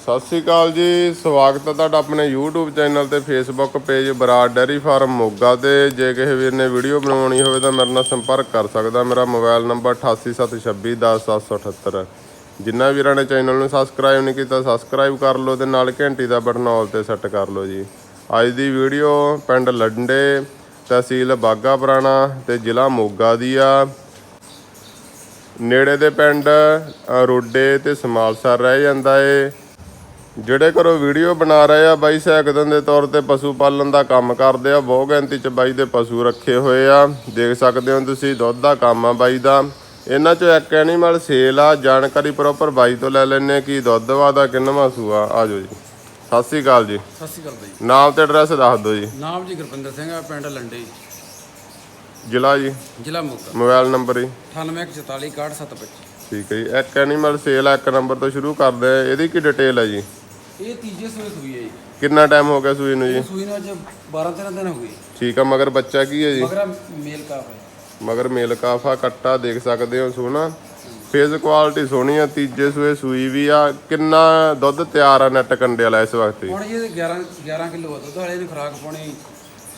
ਸਤਿ ਸ੍ਰੀ ਅਕਾਲ ਜੀ, ਸਵਾਗਤ ਹੈ ਤੁਹਾਡਾ ਆਪਣੇ YouTube ਚੈਨਲ ਤੇ Facebook page Brar dairy farm Moga ਤੇ। ਜੇ ਕਿਸੇ ਵੀਰ ਨੇ ਵੀਡੀਓ ਬਣਾਉਣੀ ਹੋਵੇ ਤਾਂ ਮੇਰੇ ਨਾਲ ਸੰਪਰਕ ਕਰ ਸਕਦਾ। ਮੇਰਾ ਮੋਬਾਈਲ ਨੰਬਰ 8876210778 ਜਿਨ੍ਹਾਂ ਵੀਰਾਂ ਨੇ ਚੈਨਲ ਨੂੰ ਸਬਸਕ੍ਰਾਈਬ ਨਹੀਂ ਕੀਤਾ ਸਬਸਕ੍ਰਾਈਬ ਕਰ ਲਓ ਤੇ ਨਾਲ ਘੰਟੀ ਦਾ ਬਟਨ ਆਲ ਤੇ ਸੈੱਟ ਕਰ ਲਓ ਜੀ। ਅੱਜ ਦੀ ਵੀਡੀਓ ਪਿੰਡ ਲੰਡੇ, ਤਹਿਸੀਲ ਬਾਗਾ ਪੁਰਾਣਾ ਤੇ ਜ਼ਿਲ੍ਹਾ ਮੋਗਾ ਦੀ ਆ। ਨੇੜੇ ਦੇ ਪਿੰਡ ਰੋਡੇ ਤੇ ਸਮਾਲਸਰ ਰਹਿ ਜਾਂਦਾ ਏ। ਜਿਹੜੇ ਘਰੋਂ ਵੀਡੀਓ ਬਣਾ ਰਹੇ ਆ ਬਾਈ ਸਹਾਇਕਦਨ ਦੇ ਤੌਰ ਤੇ ਪਸ਼ੂ ਪਾਲਣ ਦਾ ਕੰਮ ਕਰਦੇ ਆ ਬਹੁਤ ਗਿਣਤੀ ਚ ਬਾਈ ਦੇ ਪਸ਼ੂ ਰੱਖੇ ਹੋਏ ਆ। ਦੇਖ ਸਕਦੇ ਹੋ ਤੁਸੀਂ ਦੁੱਧ ਦਾ ਕੰਮ ਆ ਬਾਈ ਦਾ। ਇਹਨਾਂ ਚੋਂ ਇੱਕ ਐਨੀਮਲ ਸੇਲ ਆ ਜਾਣਕਾਰੀ ਪ੍ਰੋਪਰ ਬਾਈ ਤੋਂ ਲੈ ਲੈਣੇ ਕਿ ਦੁੱਧ ਵਾਦਾ ਕਿੰਨਵਾਂ ਸੂਆ। ਆ ਜਾਓ ਜੀ। ਸਤਿ ਸ੍ਰੀ ਅਕਾਲ ਜੀ। ਸਤਿ ਸ਼੍ਰੀ ਅਕਾਲ ਬਾਈ। ਨਾਮ ਤੇ ਐਡਰੈਸ ਦੱਸ ਦਿਓ ਜੀ। ਨਾਮ ਜੀ ਗੁਰਪਿੰਦਰ ਸਿੰਘ ਆ ਪਿੰਡ ਲੰਡੇ ਜ਼ਿਲ੍ਹਾ ਜੀ। ਜ਼ਿਲ੍ਹਾ ਮੋਗਾ। ਮੋਬਾਈਲ ਨੰਬਰ ਜੀ। 9844616725 ਠੀਕ ਹੈ ਜੀ। ਇੱਕ ਐਨੀਮਲ ਸੇਲ ਆ ਇੱਕ ਨੰਬਰ ਤੋਂ ਸ਼ੁਰੂ ਕਰਦੇ ਆ। ਇਹਦੀ ਕੀ ਡਿਟੇਲ ਹੈ ਜੀ? ਇਹ ਤੀਜੇ ਸੂਏ ਸੂਈ ਹੈ ਜੀ। ਕਿੰਨਾ ਟਾਈਮ ਹੋ ਗਿਆ ਸੂਈ ਨੂੰ ਜੀ? ਇਹ ਸੂਈ ਨੂੰ ਅੱਜ 12 13 ਦਿਨ ਹੋ ਗਏ। ਠੀਕ ਆ ਮਗਰ ਬੱਚਾ ਕੀ ਹੈ ਜੀ? ਮਗਰ ਮੇਲ ਕਾਫ ਹੈ। ਮਗਰ ਮੇਲ ਕਾਫਾ ਕੱਟਾ ਦੇਖ ਸਕਦੇ ਹੋ ਸੋਹਣਾ। ਫੇਸ ਕੁਆਲਿਟੀ ਸੋਹਣੀ ਆ ਤੀਜੇ ਸੂਏ ਸੂਈ ਵੀ ਆ। ਕਿੰਨਾ ਦੁੱਧ ਤਿਆਰ ਆ ਨੈਟ ਕੰਡੇ ਵਾਲਾ ਇਸ ਵਕਤ? ਹੁਣ ਜੀ ਇਹ 11 11 ਕਿਲੋ ਦੁੱਧ ਵਾਲੇ ਨੇ ਖੁਰਾਕ ਪਾਉਣੀ।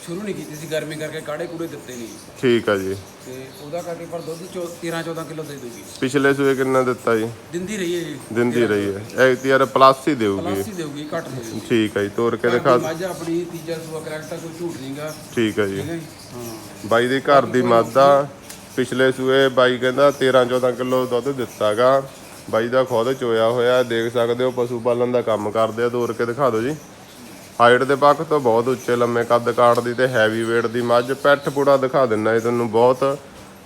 ਸ਼ੁਰੂ ਨਹੀਂ ਕੀਤੀ ਸੀ ਗਰਮੀ ਕਰਕੇ ਕਾੜੇ ਕੂੜੇ ਦਿੱਤੇ ਨਹੀਂ। ਠੀਕ ਆ ਜੀ। ਤੇ ਉਹਦਾ ਕਰਕੇ ਪਰ ਦੁੱਧ ਚੋ 13 14 ਕਿਲੋ ਦੇ ਦੂਗੀ ਪਿਛਲੇ ਸੂਏ ਕਿੰਨਾ ਦਿੱਤਾ ਜੀ? ਦਿੰਦੀ ਰਹੀ ਹੈ ਜੀ। ਦਿੰਦੀ ਰਹੀ ਹੈ। ਇਹ ਯਾਰ ਪਲੱਸ ਹੀ ਦੇਊਗੀ। ਪਲੱਸ ਹੀ ਦੇਊਗੀ ਘੱਟ ਨਹੀਂ ਦੇਊਗੀ। ਠੀਕ ਆ ਜੀ ਤੋਰ ਕੇ ਦਿਖਾ ਮੱਝ ਆਪਣੀ ਤੀਜਾ ਸੂਆ ਕਰੈਕਟ ਕੋਈ ਝੂਠ ਨਹੀਂਗਾ। ਠੀਕ ਆ ਜੀ। ਠੀਕ ਹੈ ਜੀ? ਹਾਂ। ਬਾਈ ਦੇ ਘਰ ਦੀ ਮਾਦਾ ਪਿਛਲੇ ਸੂਏ ਬਾਈ ਕਹਿੰਦਾ 13 14 ਕਿਲੋ ਦੁੱਧ ਦਿੱਤਾਗਾ। ਬਾਈ ਦਾ ਖੁਦ ਚੋਇਆ ਹੋਇਆ ਦੇਖ ਸਕਦੇ ਹੋ ਪਸ਼ੂ ਪਾਲਣ ਦਾ ਕੰਮ ਕਰਦੇ ਆ ਤੋਰ ਕੇ ਦਿਖਾ ਦਿਓ ਜੀ। ਹਾਈਟ ਦੇ ਪੱਖ ਤੋਂ ਬਹੁਤ ਉੱਚੇ ਲੰਮੇ ਕੱਦ ਕਾਠ ਦੀ ਤੇ ਹੈਵੀ weight ਦੀ ਮੱਝ ਪੈਠ ਪੂੜਾ ਦਿਖਾ ਦਿੰਦਾ ਇਹ ਤੁਹਾਨੂੰ। ਬਹੁਤ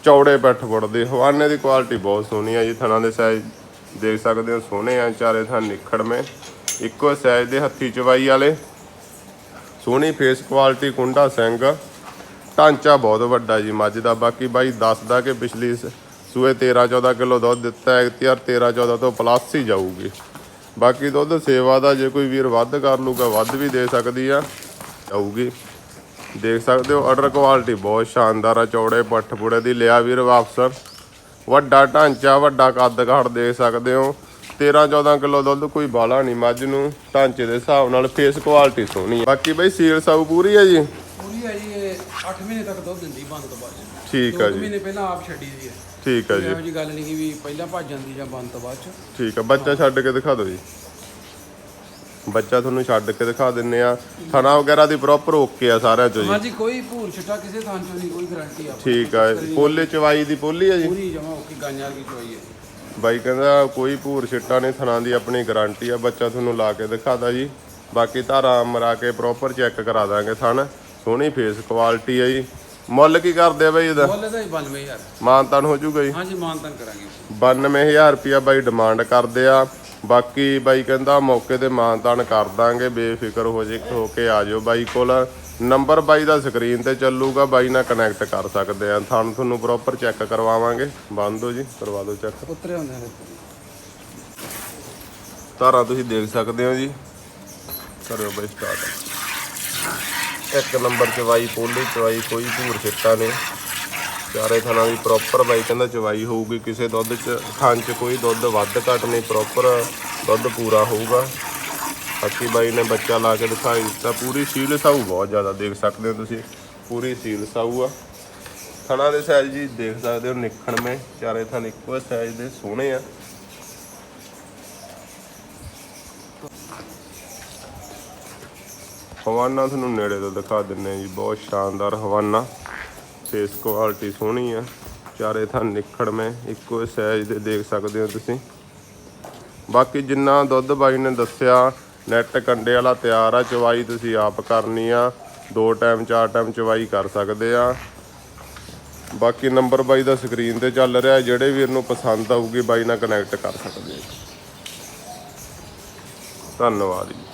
ਚੌੜੇ ਪੈਠ ਪੁੜ ਦੇ। ਹਵਾਨੇ ਦੀ ਕੁਆਲਿਟੀ ਬਹੁਤ ਸੋਹਣੀ ਆ ਜੀ। ਥਣਾ ਦੇ ਸਾਈਜ਼ ਦੇਖ ਸਕਦੇ ਹੋ, ਸੋਹਣੇ ਆ। ਚਾਰੇ ਥਾਂ ਮੇ। ਇੱਕੋ ਸਾਈਜ਼ ਦੇ ਹੱਥੀ ਚਵਾਈ ਵਾਲੇ। ਸੋਹਣੀ ਫੇਸ ਕੁਆਲਿਟੀ ਕੁੰਡਾ ਸਿੰਘ। ਢਾਂਚਾ ਬਹੁਤ ਵੱਡਾ ਜੀ ਮੱਝ ਦਾ। ਬਾਕੀ ਬਾਈ ਦੱਸਦਾ ਕਿ ਪਿਛਲੀ ਸ- ਸੂਏ 13 14 ਕਿਲੋ ਦੁੱਧ ਦਿੱਤਾ ਹੈ। ਤੇ 13 14 ਤੋਂ ਪਲੱਸ ਹੀ ਜਾਊਗੀ। ਬਾਕੀ ਦੁੱਧ ਸੇਵਾ ਦਾ ਜੇ ਕੋਈ ਵੀਰ ਵੱਧ ਕਰ ਲੂਗਾ, ਵੱਧ ਵੀ ਦੇ ਸਕਦੀ ਆ, ਜਾਊਗੀ। ਦੇਖ ਸਕਦੇ ਹੋ ਆਰਡਰ ਕੁਆਲਿਟੀ ਬਹੁਤ ਸ਼ਾਨਦਾਰ ਆ, ਚੌੜੇ ਪੱਠ ਪੁੜੇ ਦੀ ਲਿਆ ਵੀਰ ਵਾਪਸ। ਵੱਡਾ ਢਾਂਚਾ, ਵੱਡਾ ਕੱਦ ਕਾਠ ਦੇਖ ਸਕਦੇ ਹੋ। 13 14 ਕਿਲੋ ਦੁੱਧ ਕੋਈ ਬਾਲਾ ਨਹੀਂ, ਮੱਝ ਨੂੰ ਢਾਂਚੇ ਦੇ ਹਿਸਾਬ ਨਾਲ ਫੇਸ ਕੁਆਲਿਟੀ ਸੋਹਣੀ ਹੈ ਬਾਕੀ ਬਈ ਸੀਲ ਸਾਊ ਪੂਰੀ ਹੈ ਜੀ? 8 ਮਹੀਨੇ ਤੱਕ ਦੁੱਧ ਦਿੰਦੀ ਬੰਦ ਤੋਂ ਬਾਅਦ। ਚ। ਠੀਕ ਆ ਜੀ। ਮਹੀਨੇ ਪਹਿਲਾਂ ਆਪ ਛੱਡੀ ਦੀ ਹੈ। ਠੀਕ ਆ ਜੀ। ਇਹੋ ਜੀ ਗੱਲ ਨਹੀਂ ਕਿ ਵੀ ਪਹਿਲਾਂ ਭੱਜ ਜਾਂਦੀ ਜਾਂ ਬੰਦ ਤੋਂ ਬਾਅਦ ਚ। ਠੀਕ ਆ ਬੱਚਾ ਛੱਡ ਕੇ ਦਿਖਾ ਦਿਓ ਜੀ। ਬੱਚਾ ਤੁਹਾਨੂੰ ਛੱਡ ਕੇ ਦਿਖਾ ਦਿੰਨੇ ਆ। ਥਣਾ ਵਗੈਰਾ ਦੀ ਪ੍ਰੋਪਰ ਓਕੇ ਆ ਸਾਰਿਆਂ ਚੋਂ ਜੀ। ਹਾਂਜੀ ਕੋਈ ਭੂਰ ਛਟਾ ਕਿਸੇ ਥਾਂ ਚੋਂ ਨਹੀਂ ਕੋਈ ਗਾਰੰਟੀ ਆ। ਠੀਕ ਆ ਪੋਲੇ ਚਵਾਈ ਦੀ ਪੋਲੀ ਆ ਜੀ? ਪੂਰੀ ਜਮਾ ਓਕੇ ਗਾਂਜਾਰ ਕੀ ਚੋਈ ਹੈ। ਬਾਈ ਕਹਿੰਦਾ ਕੋਈ ਭੂਰ ਛਿੱਟਾ ਨਹੀਂ ਥਣਾ ਦੀ ਆਪਣੀ ਗਾਰੰਟੀ ਆ। ਬੱਚਾ ਤੁਹਾਨੂੰ ਲਾ ਕੇ ਦਿਖਾਦਾ ਜੀ। ਬਾਕੀ ਧਾਰਾ ਮਰਾ ਕੇ ਪ੍ਰੋਪਰ ਚੈੱਕ ਕਰਾ ਦਾਂਗੇ ਥਣ। ਸੋਹਣੀ ਫੇਸ ਕੁਆਲਿਟੀ ਆ ਜੀ। ਮੁੱਲ ਕੀ ਕਰਦੇ ਆ ਬਾਈ ਇਹਦਾ? ਮੁੱਲ ਦਾ ਹੀ 92000 ਮਾਨਤਾਨ ਹੋ ਜੂਗਾ ਜੀ। ਹਾਂਜੀ ਮਾਨਤਨ ਕਰਾਂਗੇ। 92000 ਰੁਪਿਆ ਬਾਈ ਡਿਮਾਂਡ ਕਰਦੇ ਆ। ਬਾਕੀ ਬਾਈ ਕਹਿੰਦਾ ਮੌਕੇ ਤੇ ਮਾਨਤਾਨ ਕਰ ਦਾਂਗੇ ਬੇਫਿਕਰ ਹੋ ਜੇ ਹੋ ਕੇ ਆ ਜਾਓ ਬਾਈ ਕੋਲ। ਨੰਬਰ ਬਾਈ ਦਾ ਸਕਰੀਨ ਤੇ ਚੱਲੂਗਾ ਬਾਈ ਨਾਲ ਕਨੈਕਟ ਕਰ ਸਕਦੇ ਆ। ਥਣ ਤੁਹਾਨੂੰ ਪ੍ਰੋਪਰ ਚੈੱਕ ਕਰਵਾਵਾਂਗੇ। ਬੰਦ ਹੋ ਜੀ ਕਰਵਾ ਦਿਓ ਚੈੱਕ ਉਤਰੇ ਹੁੰਦੇ ਨੇ ਧਾਰਾਂ ਤੁਸੀਂ ਦੇਖ ਸਕਦੇ ਹੋ ਜੀ। ਕਰਿਓ ਬਾਈ ਸਟਾਰਟ ਇੱਕ ਨੰਬਰ ਚਵਾਈ, ਪੋਲੀ ਚਵਾਈ, ਕੋਈ ਧੂਰ ਫਿੱਟਾ ਨਹੀਂ। ਚਾਰੇ ਥਾਂ ਦੀ ਪ੍ਰੋਪਰ ਬਾਈ ਕਹਿੰਦਾ ਚਵਾਈ ਹੋਊਗੀ, ਕਿਸੇ ਦੁੱਧ ਚ, ਥਾਂ ਚ ਕੋਈ ਦੁੱਧ ਵੱਧ ਘੱਟ ਨਹੀਂ ਪ੍ਰੋਪਰ ਦੁੱਧ ਪੂਰਾ ਹੋਊਗਾ। ਬਾਕੀ ਬਾਈ ਨੇ ਬੱਚਾ ਲਾ ਕੇ ਦਿਖਾਈ ਦਿੱਤਾ। ਪੂਰੀ ਸੀਲ ਸਾਊ ਬਹੁਤ ਜ਼ਿਆਦਾ ਦੇਖ ਸਕਦੇ ਹੋ ਤੁਸੀਂ। ਪੂਰੀ ਸੀਲ ਸਾਊ ਆ। ਥਣਾ ਦੇ ਸਾਈਜ਼ ਜੀ ਦੇਖ ਸਕਦੇ ਹੋ ਨਿਖਣਵੇਂ ਚਾਰੇ ਥਾਂ ਇੱਕੋ ਸਾਈਜ਼ ਦੇ ਸੋਹਣੇ ਆ। ਹਵਾਨਾ ਤੁਹਾਨੂੰ ਨੇੜੇ ਤੋਂ ਦਿਖਾ ਦਿੰਨੇ ਜੀ, ਬਹੁਤ ਸ਼ਾਨਦਾਰ ਹਵਾਨਾ ਫੇਸ ਕੁਆਲਿਟੀ ਸੋਹਣੀ ਆ। ਚਾਰੇ ਥਾਂ ਨਿਖੜਵੇਂ ਇੱਕੋ ਸਾਈਜ਼ ਦੇ ਦੇਖ ਸਕਦੇ ਹੋ ਤੁਸੀਂ। ਬਾਕੀ ਜਿੰਨਾ ਦੁੱਧ ਬਾਈ ਨੇ ਦੱਸਿਆ ਨੈਟ ਕੰਡੇ ਵਾਲਾ ਤਿਆਰ ਆ, ਚਵਾਈ ਤੁਸੀਂ ਆਪ ਕਰਨੀ ਆ। ਦੋ ਟਾਈਮ ਚਾਰ ਟਾਈਮ ਚਵਾਈ ਕਰ ਸਕਦੇ ਆ। ਬਾਕੀ ਨੰਬਰ ਬਾਈ ਦਾ ਸਕਰੀਨ ਤੇ ਚੱਲ ਰਿਹਾ, ਜਿਹੜੇ ਵੀਰ ਨੂੰ ਪਸੰਦ ਆਊਗੀ ਬਾਈ ਨਾਲ ਕਨੈਕਟ ਕਰ ਸਕਦੇ ਆ ਧੰਨਵਾਦ ਜੀ।